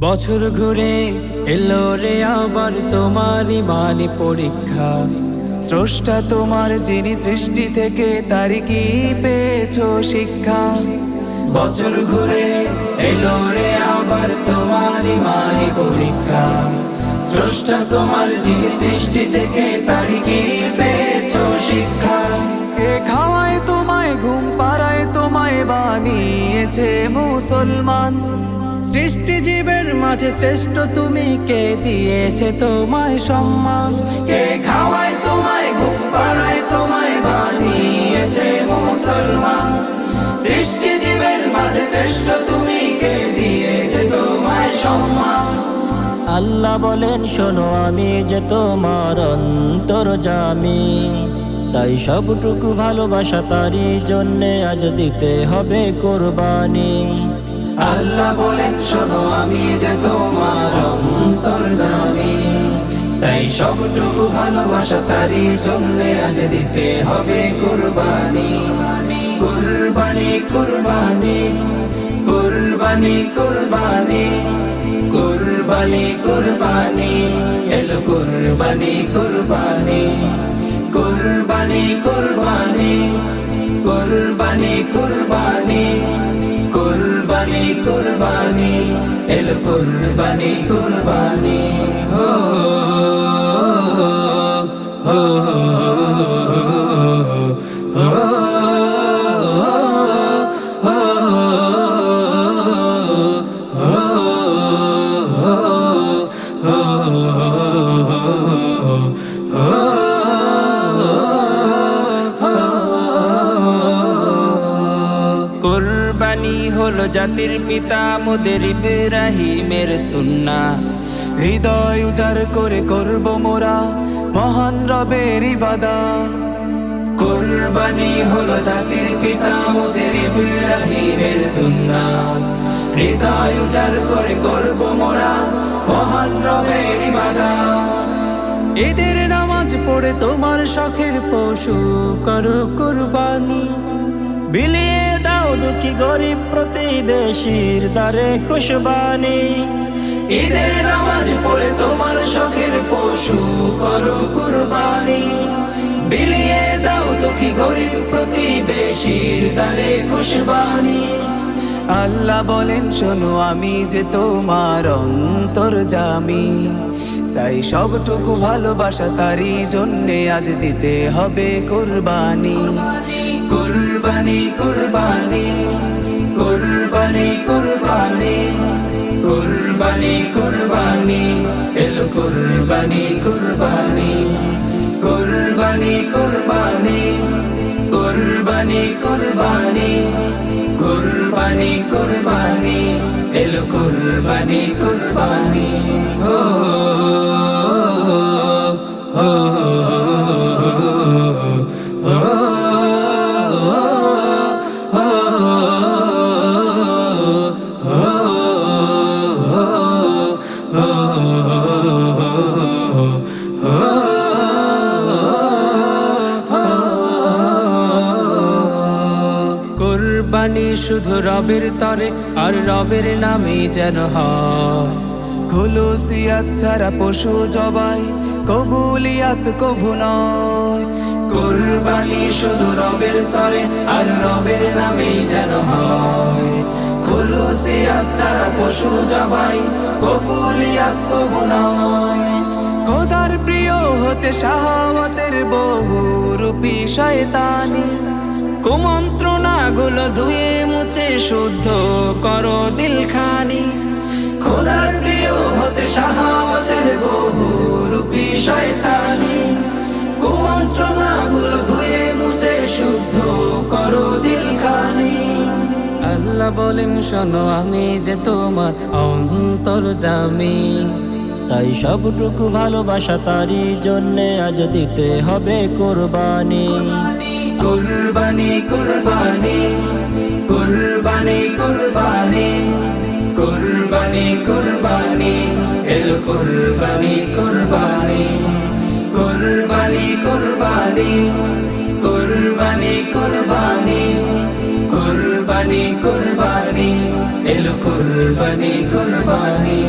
বছর ঘুরে এলো রে আবার তোমারই মানি পরীক্ষা। স্রষ্টা তোমার যিনি সৃষ্টি থেকে তারি কি পেয়েছ শিক্ষা? বছর ঘুরে এলো রে আবার তোমারই মানি পরীক্ষা। স্রষ্টা তোমার যিনি সৃষ্টি থেকে তারি কি পেয়েছ শিক্ষা? কে খাওয়ায় তোমায়, ঘুম পাড়ায় তোমায় বানিয়েছে মুসলমান। সৃষ্টি জীবের মাঝে শ্রেষ্ঠ তুমি কে দিয়েছে তোমায় সম্মান? কে খাওয়ায় তোমায়, ঘুম পাড়ায় তোমায়, বানিয়েছে মুসলমান? সৃষ্টি জীবের মাঝে শ্রেষ্ঠ তুমি কে দিয়েছে তোমায় সম্মান? আল্লাহ বলেন, শোনো, আমি যে তোমার অন্তর জামি তাই সবটুকু ভালোবাসা তারই জন্যে আজ দিতে হবে কোরবানি। আল্লাহ বলেন শোনো আমি যে তোমার অন্তর জানি তাই সবটুকু ভালোবাসা তারই জন্য আজ দিতে হবে কুরবানি কুরবানি কুরবানি কুরবানি কুরবানি কুরবানি কুরবানি এলো কুরবানি কুরবানি কুরবানি কুরবানি কুরবানি কুরবানি কুরবানি কুরবানি এল কুরবানি কুরবানি হো হো কোরবানি হলো জাতির পিতা মোদের ইব্রাহিমের সুন্না। হৃদয় উজাড় করে করব মোরা মহান রবের ইবাদা। কোরবানি হলো জাতির পিতা মোদের ইব্রাহিমের সুন্না। হৃদয় উজাড় করে করব মোরা মহান রবের ইবাদা। ঈদের নামাজ পড়ে তোমার শখের পশু করো কুরবানি। বিলিয়ে দুঃখী গরিব প্রতিবেশীর দ্বারে খুশবানি ঈদের নামাজ পড়ে তোমার শখের পশু করো কুরবানি। বিলিয়ে দাও দুঃখী গরিব প্রতিবেশীর দ্বারে খুশবানি আল্লাহ বলেন, শোনো, আমি যে তোমার অন্তর জামি, তাই সবটুকু ভালোবাসা তারই জন্যে আজ দিতে হবে কুরবানি। কুরবানি কুরবানি কুরবানি কুরবানি কুরবানি কুরবানি এলো কুরবানি কুরবানি কুরবানি কুরবানি কুরবানি কুরবানি কুরবানি কুরবানি এলো কুরবানি কুরবানি হো হো কোরবানি শুধু রবের তরে, আর রবের নামে যেন হয়। ছাড়া পশু জবাই, কবুলিয়াত কভু নয়। কোরবানি শুধু রবের তরে, আর রবের নামে যেন হয়। খুলুসিয়াত ছাড়া পশু জবাই, কবুলিয়াত কভু নয়। খোদার প্রিয় হতে শাহাওয়াতের বহু রূপী শয়তানি। কুমন্ত্রণাগুলো ধুয়ে মুছে শুদ্ধ করো দিলখানি। খোদার প্রিয় হতে শাহাওয়াতের বহু রূপী শয়তানি। কুমন্ত্রণাগুলো ধুয়ে মুছে শুদ্ধ করো দিলখানি। আল্লাহ বলেন শোনো আমি যে তোমার অন্তর জামি। তাই সবটুকু ভালোবাসা তারই জন্যে আজ দিতে হবে কোরবানি। কুরবানি কুরবানি কুরবানি কুরবানি কুরবানি কুরবানি এল কুরবানি কুরবানি কুরবানি কুরবানি কুরবানি কুরবানি কুরবানি কুরবানি এলো কুরবানি কুরবানি